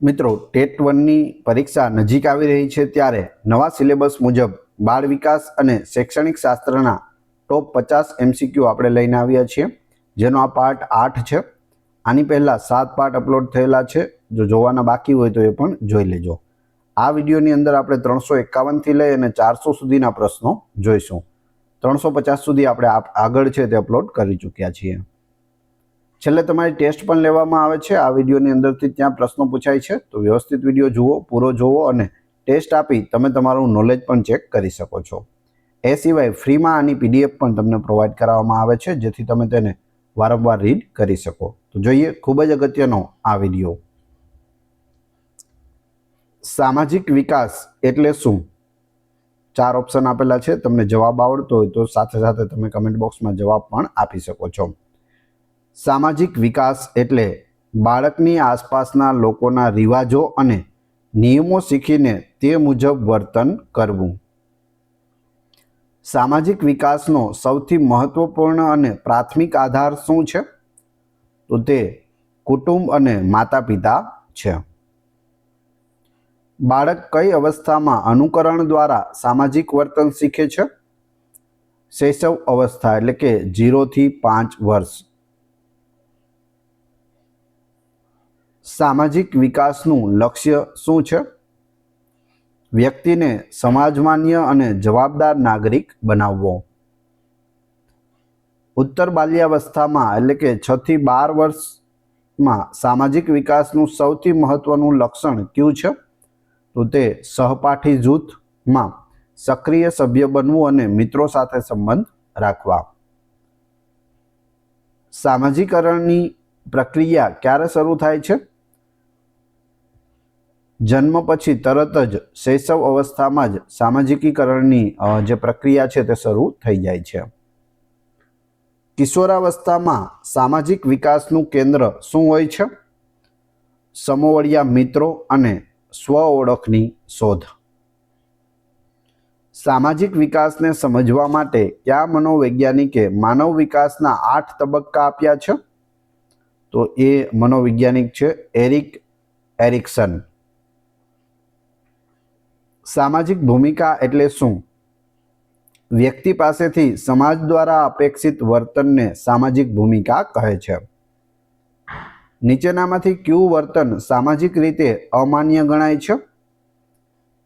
મિત્રો, ટેટ વનની પરીક્ષા નજીક આવી રહી છે ત્યારે નવા સિલેબસ મુજબ બાળ વિકાસ અને શૈક્ષણિક શાસ્ત્રના ટોપ પચાસ એમસીક્યુ આપણે લઈને આવ્યા છીએ. જેનો આ પાર્ટ આઠ છે. આની પહેલાં સાત પાર્ટ અપલોડ થયેલા છે. જો જોવાના બાકી હોય તો એ પણ જોઈ લેજો. આ વિડીયોની અંદર આપણે ત્રણસો એકાવનથી લઈ અને ચારસો સુધીના પ્રશ્નો જોઈશું. ત્રણસો પચાસ સુધી આપણે આગળ છે તે અપલોડ કરી ચૂક્યા છીએ. છેલ્લે તમારી ટેસ્ટ પણ લેવામાં આવે છે. આ વિડીયોની અંદરથી ત્યાં પ્રશ્નો પૂછાય છે. તો વ્યવસ્થિત વીડિયો જુઓ, પૂરો જુઓ અને ટેસ્ટ આપી તમે તમારું નોલેજ પણ ચેક કરી શકો છો. એ સિવાય ફ્રીમાં આની પીડીએફ પણ તમને પ્રોવાઈડ કરાવવામાં આવે છે, જેથી તમે તેને વારંવાર રીડ કરી શકો. તો જોઈએ, ખૂબ જ અગત્યનો આ વીડિયો. સામાજિક વિકાસ એટલે શું? ચાર ઓપ્શન આપેલા છે. તમને જવાબ આવડતો હોય તો સાથે સાથે તમે કમેન્ટ બોક્સમાં જવાબ પણ આપી શકો છો. સામાજિક વિકાસ એટલે બાળકની આસપાસના લોકોના રિવાજો અને નિયમો શીખીને તે મુજબ વર્તન કરવું. સામાજિક વિકાસનો સૌથી મહત્વપૂર્ણ અને પ્રાથમિક આધાર શું છે? તો તે કુટુંબ અને માતા પિતા છે. બાળક કઈ અવસ્થામાં અનુકરણ દ્વારા સામાજિક વર્તન શીખે છે? શૈશવ અવસ્થા એટલે કે જીરોથી પાંચ વર્ષ. સામાજિક વિકાસનું લક્ષ્ય શું છે? વ્યક્તિને સમાજમાન્ય અને જવાબદાર નાગરિક બનાવવો. ઉત્તર બાલ્યાવસ્થામાં એટલે કે છ થી બાર વર્ષમાં સામાજિક વિકાસનું સૌથી મહત્વનું લક્ષણ કયું છે? તો તે સહપાઠી જૂથમાં સક્રિય સભ્ય બનવું અને મિત્રો સાથે સંબંધ રાખવા. સામાજિકરણની પ્રક્રિયા ક્યારે શરૂ થાય છે? જન્મ પછી તરત જ શૈશવ અવસ્થામાં જ સામાજિકીકરણની જે પ્રક્રિયા છે તે શરૂ થઈ જાય છે. કિશોરાવસ્થામાં સામાજિક વિકાસનું કેન્દ્ર શું હોય છે? સમોવડિયા મિત્રો અને સ્વ ઓળખની શોધ. સામાજિક વિકાસને સમજવા માટે કયા મનોવૈજ્ઞાનિકે માનવ વિકાસના આઠ તબક્કા આપ્યા છે? તો એ મનોવૈજ્ઞાનિક છે એરિક એરિક્સન. સામાજિક ભૂમિકા એટલે શું? વ્યક્તિ પાસેથી સમાજ દ્વારા અપેક્ષિત વર્તનને સામાજિક ભૂમિકા કહે છે. નીચેનામાંથી કયું વર્તન સામાજિક રીતે અમાન્ય ગણાય છે?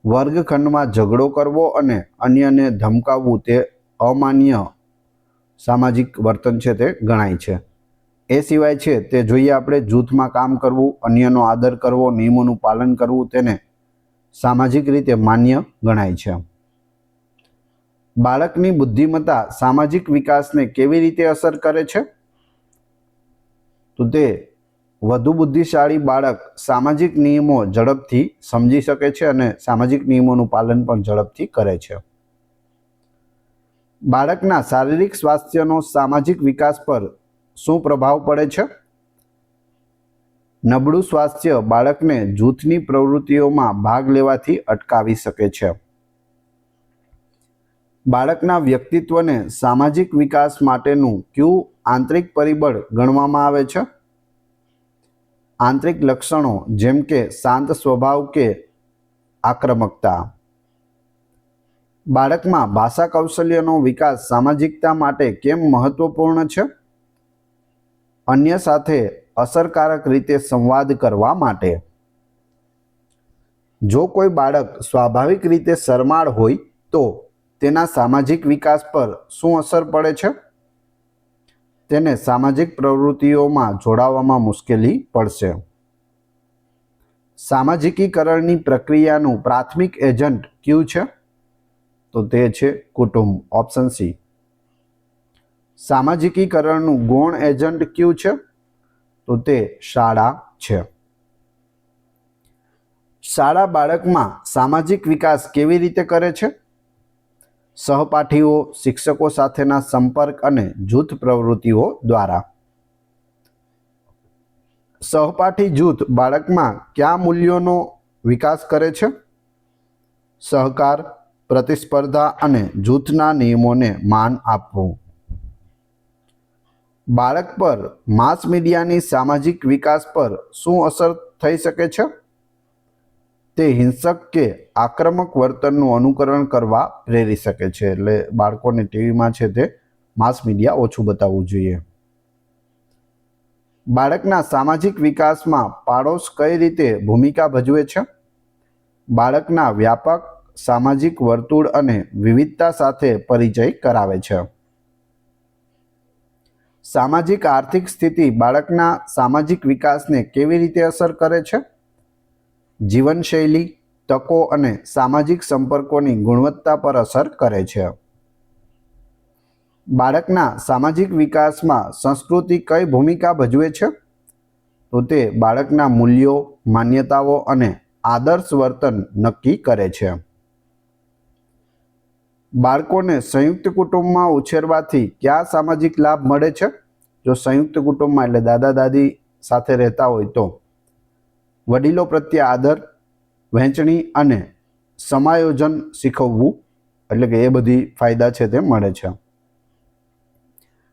વર્ગખંડમાં ઝઘડો કરવો અને અન્યને ધમકાવવું તે અમાન્ય સામાજિક વર્તન છે તે ગણાય છે. એ સિવાય છે, તે જોઈએ આપણે જૂથમાં કામ કરવું, અન્યનો આદર કરવો, નિયમોનું પાલન કરવું, તેને સામાજિક રીતે માન્ય ગણાય છે. બાળકની બુદ્ધિમત્તા સામાજિક વિકાસને કેવી રીતે અસર કરે છે? તો તે વધુ બુદ્ધિશાળી બાળક સામાજિક નિયમો ઝડપથી સમજી શકે છે અને સામાજિક નિયમોનું પાલન પણ ઝડપથી કરે છે. બાળકના શારીરિક સ્વાસ્થ્યનો સામાજિક વિકાસ પર શું પ્રભાવ પડે છે? નબળું સ્વાસ્થ્ય બાળકને જૂથની પ્રવૃત્તિઓમાં ભાગ લેવાથી અટકાવી શકે છે. બાળકના વ્યક્તિત્વને સામાજિક વિકાસ માટેનું કયું આંતરિક પરિબળ ગણવામાં આવે છે? આંતરિક લક્ષણો જેમ કે શાંત સ્વભાવ કે આક્રમકતા. બાળકમાં ભાષા કૌશલ્યનો વિકાસ સામાજિકતા માટે કેમ મહત્વપૂર્ણ છે? અન્ય સાથે અસરકારક રીતે સંવાદ કરવા માટે. જો કોઈ બાળક સ્વાભાવિક રીતે શરમાળ હોય, તો તેના સામાજિક વિકાસ પર શું અસર પડે છે? તેને સામાજિક પ્રવૃત્તિઓમાં જોડાવામાં મુશ્કેલી પડશે. સામાજિકીકરણની પ્રક્રિયાનું પ્રાથમિક એજન્ટ કયું છે? તો તે છે કુટુંબ, ઓપ્શન સી. સામાજિકીકરણનું ગૌણ એજન્ટ કયું છે? તો તે શાળા છે. શાળા બાળકમાં સામાજિક વિકાસ કેવી રીતે કરે છે? સહપાઠીઓ, શિક્ષકો સાથેના સંપર્ક અને જૂથ પ્રવૃત્તિઓ દ્વારા. સહપાઠી જૂથ બાળકમાં કયા મૂલ્યોનો વિકાસ કરે છે? સહકાર, પ્રતિસ્પર્ધા અને જૂથના નિયમોને માન આપવું. બાળક પર માસ મીડિયાની સામાજિક વિકાસ પર શું અસર થઈ શકે છે? તે હિંસક કે આક્રમક વર્તનનું અનુકરણ કરવા પ્રેરી શકે છે. એટલે બાળકોને ટીવીમાં છે તે માસ મીડિયા ઓછું બતાવવું જોઈએ. બાળકના સામાજિક વિકાસમાં પાડોશ કઈ રીતે ભૂમિકા ભજવે છે? બાળકના વ્યાપક સામાજિક વર્તુળ અને વિવિધતા સાથે પરિચય કરાવે છે. સામાજિક આર્થિક સ્થિતિ બાળકના સામાજિક વિકાસને કેવી રીતે અસર કરે છે? જીવનશૈલી, તકો અને સામાજિક સંપર્કોની ગુણવત્તા પર અસર કરે છે. બાળકના સામાજિક વિકાસમાં સંસ્કૃતિ કઈ ભૂમિકા ભજવે છે? તો તે બાળકના મૂલ્યો, માન્યતાઓ અને આદર્શ વર્તન નક્કી કરે છે. બાળકોને સંયુક્ત કુટુંબમાં ઉછેરવાથી કયા સામાજિક લાભ મળે છે? જો સંયુક્ત કુટુંબમાં એટલે દાદા, દાદી સાથે રહેતા હોય તો. વડીલો પ્રત્યે આદર, વહેંચણી અને સમાયોજન શીખવવું એટલે કે એ બધી ફાયદા છે તે મળે છે.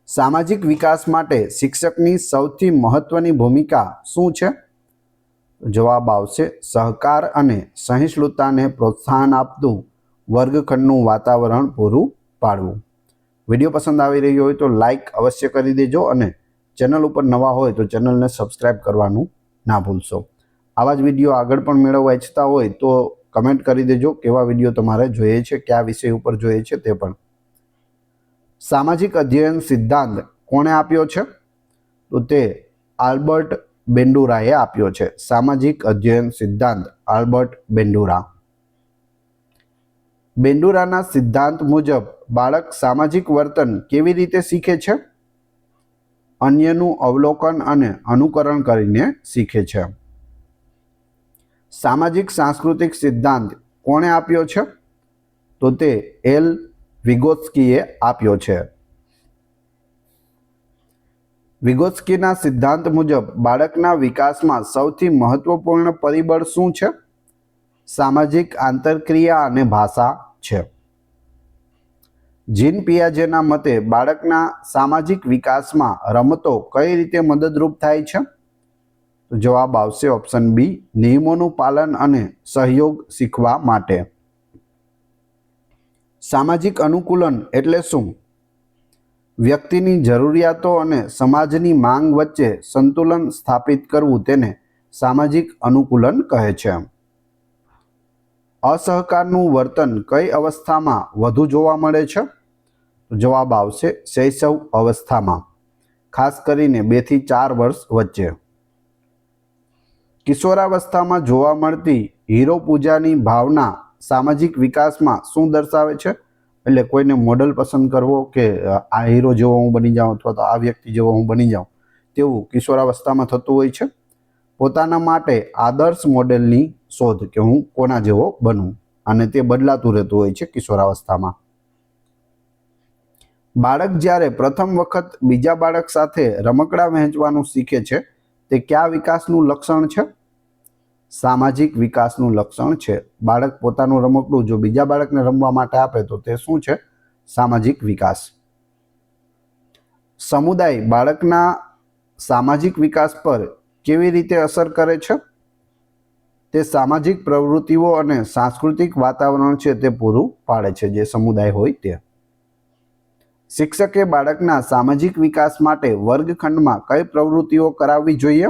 સામાજિક વિકાસ માટે શિક્ષકની સૌથી મહત્વની ભૂમિકા શું છે? જવાબ આવશે સહકાર અને સહિષ્ણુતાને પ્રોત્સાહન આપતું વર્ગખંડનું વાતાવરણ પૂરું પાડવું. વીડિયો પસંદ આવી રહ્યો હોય તો લાઇક અવશ્ય કરી દેજો અને ચેનલ ઉપર નવા હોય તો ચેનલને સબસ્ક્રાઇબ કરવાનું ના ભૂલશો. આવા જ વીડિયો આગળ પણ મેળવવા ઈચ્છતા હોય તો કમેન્ટ કરી દેજો કેવા વીડિયો તમારે જોઈએ છે, કયા વિષય ઉપર જોઈએ છે તે પણ. સામાજિક અધ્યયન સિદ્ધાંત કોણે આપ્યો છે? તો તે આલ્બર્ટ બેન્ડુરાએ આપ્યો છે. સામાજિક અધ્યયન સિદ્ધાંત આલ્બર્ટ બેન્ડુરા બેન્ડુરાના સિદ્ધાંત મુજબ બાળક સામાજિક વર્તન કેવી રીતે શીખે છે? અન્યનું અવલોકન અને અનુકરણ કરીને શીખે છે. સામાજિક સાંસ્કૃતિક સિદ્ધાંત કોણે આપ્યો છે? તો તે એલ વિગોત્સ્કીએ આપ્યો છે. વિગોત્સ્કીના સિદ્ધાંત મુજબ બાળકના વિકાસમાં સૌથી મહત્વપૂર્ણ પરિબળ શું છે? સામાજિક આંતરક્રિયા અને ભાષા છે. જીન પિયાજેના મતે બાળકના સામાજિક વિકાસમાં રમતો કઈ રીતે મદદરૂપ થાય છે? જવાબ આવશે ઓપ્શન બી, નિયમોનું પાલન અને સહયોગ શીખવા માટે. સામાજિક અનુકૂલન એટલે શું? વ્યક્તિની જરૂરિયાતો અને સમાજની માંગ વચ્ચે સંતુલન સ્થાપિત કરવું તેને સામાજિક અનુકૂલન કહે છે. અસહકારનું વર્તન કઈ અવસ્થામાં વધુ જોવા મળે છે? જવાબ આવશે શૈશવ અવસ્થામાં, ખાસ કરીને બેથી ચાર વર્ષ વચ્ચે. કિશોરાવસ્થામાં જોવા મળતી હીરો પૂજાની ભાવના સામાજિક વિકાસમાં શું દર્શાવે છે? એટલે કોઈને મોડલ પસંદ કરવો કે આ હીરો જેવો હું બની જાઉં અથવા તો આ વ્યક્તિ જેવો હું બની જાઉં, તેવું કિશોરાવસ્થામાં થતું હોય છે? પોતાના માટે આદર્શ મોડેલની શોધ કે હું કોના જેવો બનું અને તે બદલાતું રહેતું હોય છે કિશોરાવસ્થામાં. બાળક જ્યારે પ્રથમ વખત બીજા બાળક સાથે રમકડા વહેંચવાનું શીખે છે, તે કયા વિકાસનું લક્ષણ છે? સામાજિક વિકાસનું લક્ષણ છે. બાળક પોતાનું રમકડું જો બીજા બાળકને રમવા માટે આપે તો તે શું છે? સામાજિક વિકાસ. સમુદાય બાળકના સામાજિક વિકાસ પર કેવી રીતે અસર કરે છે? તે સામાજિક પ્રવૃત્તિઓ અને સાંસ્કૃતિક વાતાવરણ છે તે પૂરું પાડે છે, જે સમુદાય હોય તે. શિક્ષકે બાળકના સામાજિક વિકાસ માટે વર્ગખંડમાં કઈ પ્રવૃત્તિઓ કરાવવી જોઈએ?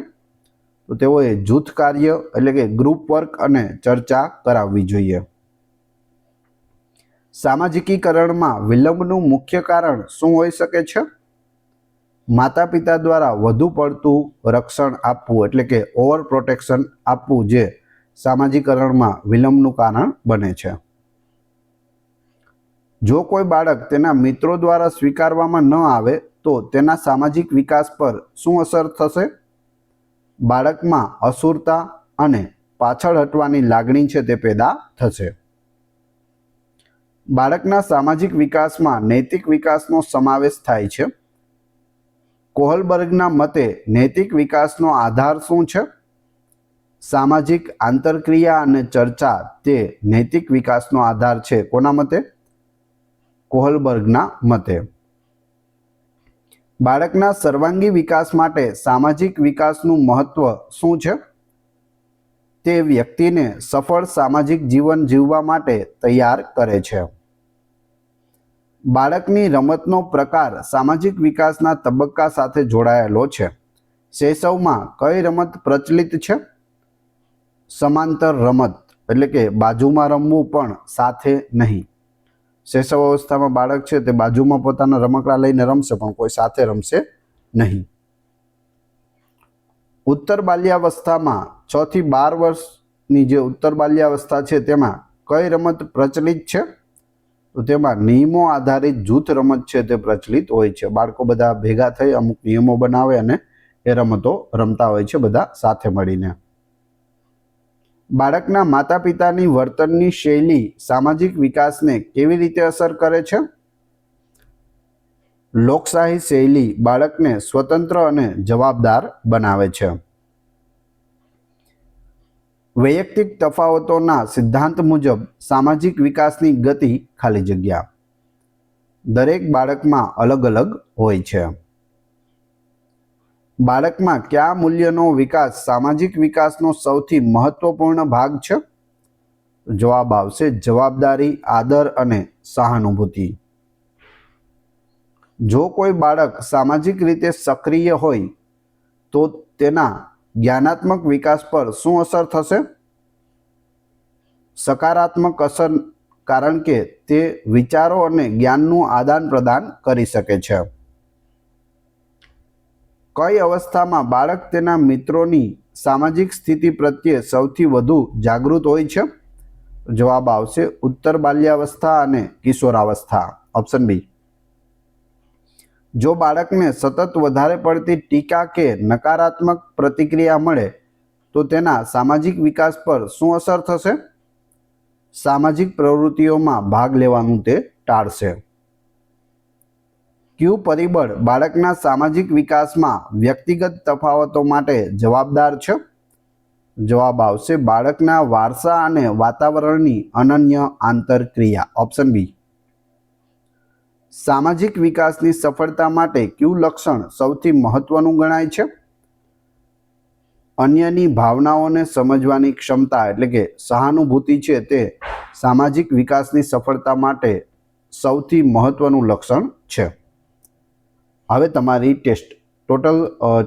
તો તેઓએ જૂથ કાર્ય એટલે કે ગ્રુપ વર્ક અને ચર્ચા કરાવવી જોઈએ. સામાજિકીકરણમાં વિલંબનું મુખ્ય કારણ શું હોઈ શકે છે? માતા પિતા દ્વારા વધુ પડતું રક્ષણ આપવું એટલે કે ઓવર પ્રોટેક્શન આપવું જે સામાજિકરણમાં વિલંબનું કારણ બને છે. જો કોઈ બાળક તેના મિત્રો દ્વારા સ્વીકારવામાં ન આવે, તો તેના સામાજિક વિકાસ પર શું અસર થશે? બાળકમાં અસુરતા અને પાછળ હટવાની લાગણી છે તે પેદા થશે. બાળકના સામાજિક વિકાસમાં નૈતિક વિકાસનો સમાવેશ થાય છે. કોહલબર્ગના મતે નૈતિક વિકાસનો આધાર શું છે? સામાજિક આંતરક્રિયા અને ચર્ચા તે નૈતિક વિકાસનો આધાર છે. કોના મતે? કોહલબર્ગના મતે. બાળકના સર્વાંગી વિકાસ માટે સામાજિક વિકાસનું મહત્વ શું છે? તે વ્યક્તિને સફળ સામાજિક જીવન જીવવા માટે તૈયાર કરે છે. બાળકની રમતનો પ્રકાર સામાજિક વિકાસના તબક્કા સાથે જોડાયેલો છે. શૈશવમાં કઈ રમત પ્રચલિત છે? સમાંતર રમત, એટલે કે બાજુમાં રમવું પણ સાથે નહીં. શૈશવ અવસ્થામાં બાળક છે તે બાજુમાં પોતાના રમકડા લઈને રમશે, પણ કોઈ સાથે રમશે નહીં. ઉત્તર બાલ્યાવસ્થામાં છ થી બાર વર્ષની જે ઉત્તર બાલ્યાવસ્થા છે તેમાં કઈ રમત પ્રચલિત છે? તો તેમાં નિયમો આધારિત જૂથ રમત છે તે પ્રચલિત હોય છે. બાળકો બધા ભેગા થઈ અમુક નિયમો બનાવે અને એ રમતો રમતા હોય છે બધા સાથે મળીને. બાળકના માતા પિતાની વર્તનની શૈલી સામાજિક વિકાસને કેવી રીતે અસર કરે છે? લોકશાહી શૈલી બાળકને સ્વતંત્ર અને જવાબદાર બનાવે છે. વૈયક્તિક તફાવતોના સિદ્ધાંત મુજબ સામાજિક વિકાસની ગતિ ખાલી જગ્યા. દરેક બાળકમાં અલગ અલગ હોય છે. બાળકમાં કયા મૂલ્યનો વિકાસ સામાજિક વિકાસનો સૌથી મહત્વપૂર્ણ ભાગ છે? જવાબ આવશે જવાબદારી, આદર અને સહાનુભૂતિ. જો કોઈ બાળક સામાજિક રીતે સક્રિય હોય, તો તેના જ્ઞાનાત્મક વિકાસ પર શું અસર થશે? સકારાત્મક અસર કારણ કે તે વિચારો અને જ્ઞાનનું આદાન પ્રદાન કરી શકે છે. કઈ અવસ્થામાં બાળક તેના મિત્રોની સામાજિક સ્થિતિ પ્રત્યે સૌથી વધુ જાગૃત હોય છે? જવાબ આવશે ઉત્તર બાલ્યાવસ્થા અને કિશોરાવસ્થા. ઓપ્શન બી જો બાળકને સતત વધારે પડતી ટીકા કે નકારાત્મક પ્રતિક્રિયા મળે, તો તેના સામાજિક વિકાસ પર શું અસર થશે? સામાજિક પ્રવૃત્તિઓમાં ભાગ લેવાનું તે ટાળશે. ક્યુ પરિબળ બાળકના સામાજિક વિકાસમાં વ્યક્તિગત તફાવતો માટે જવાબદાર છે? જવાબ આવશે બાળકના વારસા અને વાતાવરણની અનન્ય આંતરક્રિયા, ઓપ્શન બી. સામાજિક વિકાસની સફળતા માટે કયું લક્ષણ સૌથી મહત્વનું ગણાય છે? અન્યની ભાવનાઓને સમજવાની ક્ષમતા એટલે કે સહાનુભૂતિ છે તે સામાજિક વિકાસની સફળતા માટે સૌથી મહત્વનું લક્ષણ છે. હવે તમારી ટેસ્ટ. ટોટલ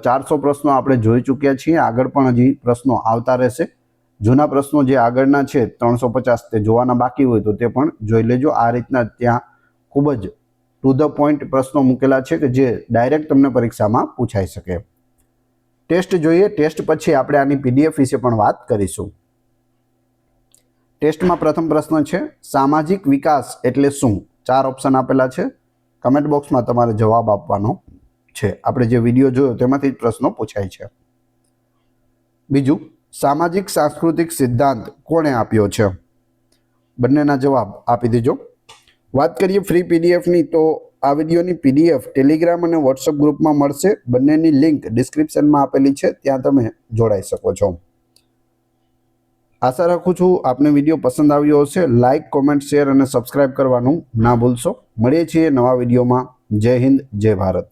ચારસો પ્રશ્નો આપણે જોઈ ચૂક્યા છીએ. આગળ પણ હજી પ્રશ્નો આવતા રહેશે. જૂના પ્રશ્નો જે આગળના છે, ત્રણસો પચાસ તે જોવાના બાકી હોય તો તે પણ જોઈ લેજો. આ રીતના ત્યાં ખૂબ જ ટુ ધ પોઈન્ટ પ્રશ્નો મૂકેલા છે કે જે ડાયરેક્ટ તમને પરીક્ષામાં પૂછાઈ શકે. ટેસ્ટ જોઈએ ટેસ્ટ પછી આપણે આની પીડીએફ વિશે પણ વાત કરીશું. ટેસ્ટમાં પ્રથમ પ્રશ્ન છે, સામાજિક વિકાસ એટલે શું? ચાર ઓપ્શન આપેલા છે. કમેન્ટ બોક્સમાં તમારે જવાબ આપવાનો છે. આપણે જે વીડિયો જોયો તેમાંથી જ પ્રશ્નો પૂછાય છે. બીજું, સામાજિક સાંસ્કૃતિક સિદ્ધાંત કોણે આપ્યો છે? બંનેના જવાબ આપી દેજો. વાત કરીએ ફ્રી પીડીએફની તો આ વિડીયોની પીડીએફ ટેલિગ્રામ અને વોટ્સઅપ ગ્રુપમાં મળશે. બંનેની લિંક ડિસ્ક્રિપ્શનમાં આપેલી છે, ત્યાં તમે જોડાઈ શકો છો. આશા રાખું છું આપને વીડિયો પસંદ આવ્યો હશે. લાઇક કોમેન્ટ શેર અને સબસ્ક્રાઇબ કરવાનું ના ભૂલશો. મળીએ છીએ નવા વિડીયોમાં. જય હિન્દ, જય ભારત.